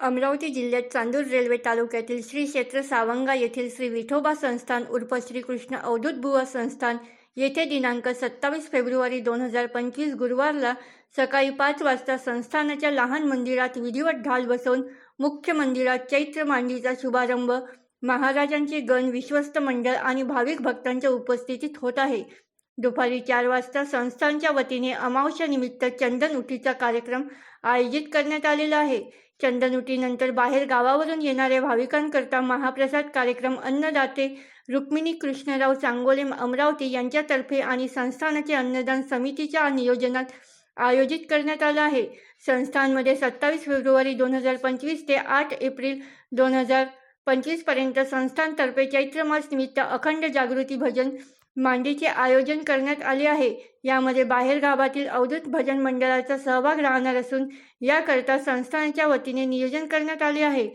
अमरावती जिल्ह्यात चांदूर रेल्वे तालुक्यातील श्री क्षेत्र सावंगा येथील श्री विठोबा संस्थान उर्फ श्रीकृष्ण अवधूत बुवा संस्थान येथे दिनांक सत्तावीस फेब्रुवारी दोन हजार पंचवीस गुरुवारला सकाळी पाच वाजता संस्थानाच्या लहान मंदिरात विधिवत ढाल बसवून मुख्य मंदिरात चैत्र मांडीचा शुभारंभ महाराजांचे गण विश्वस्त मंडळ आणि भाविक भक्तांच्या उपस्थितीत होत आहे. दुपारी चार वाजता संस्थांच्या वतीने अमावस्यानिमित्त चंदनउटीचा कार्यक्रम आयोजित करण्यात आलेला आहे. चंदनउटीनंतर बाहेर गावावरून येणाऱ्या भाविकांकरता महाप्रसाद कार्यक्रम अन्नदाते रुक्मिणी कृष्णराव सांगोले अमरावती यांच्यातर्फे आणि संस्थानाचे अन्नदान समितीच्या नियोजनात आयोजित करण्यात आला आहे. संस्थांमध्ये सत्तावीस फेब्रुवारी दोन हजार पंचवीस ते आठ एप्रिल दोन हजार पंचवीसपर्यंत संस्थांतर्फे चैत्रमास निमित्त अखंड जागृती भजन मांडीचे आयोजन करण्यात आले आहे. यामध्ये बाहेरगावातील अवधूत भजन मंडळाचा सहभाग राहणार असून याकरता संस्थानच्या वतीने नियोजन करण्यात आले आहे.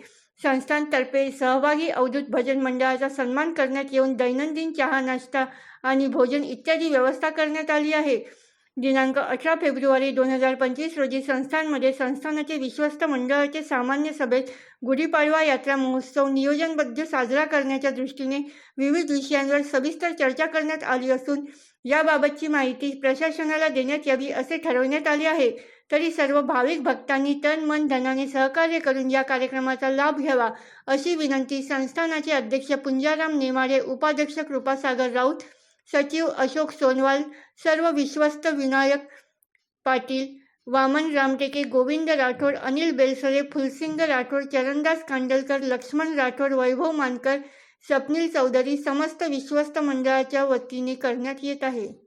संस्थांतर्फे सहभागी अवधूत भजन मंडळाचा सन्मान करण्यात येऊन दैनंदिन चहा नाश्ता आणि भोजन इत्यादी व्यवस्था करण्यात आली आहे. दिनांक अठरा फेब्रुवारी दोन हजार पंचवीस रोजी संस्थानमध्ये संस्थानाचे विश्वस्त मंडळाचे सामान्य सभेत गुढीपाडवा यात्रा महोत्सव नियोजनबद्ध साजरा करण्याच्या दृष्टीने विविध विषयांवर सविस्तर चर्चा करण्यात आली असून याबाबतची माहिती प्रशासनाला देण्यात यावी असे ठरवण्यात आले आहे. तरी सर्व भाविक भक्तांनी तन मन धनाने सहकार्य करून या कार्यक्रमाचा लाभ घ्यावा अशी विनंती संस्थानाचे अध्यक्ष पुंजाराम नेमाडे उपाध्यक्ष कृपासागर राऊत सचिव अशोक सोनवाल सर्व विश्वस्त विनायक पाटील वामन रामटेके गोविंद राठोड अनिल बेलसरे फुलसिंग राठोड चरणदास कांडलकर लक्ष्मण राठोड वैभव मानकर स्वप्नील चौधरी समस्त विश्वस्त मंडळाच्या वतीने करण्यात येत आहे.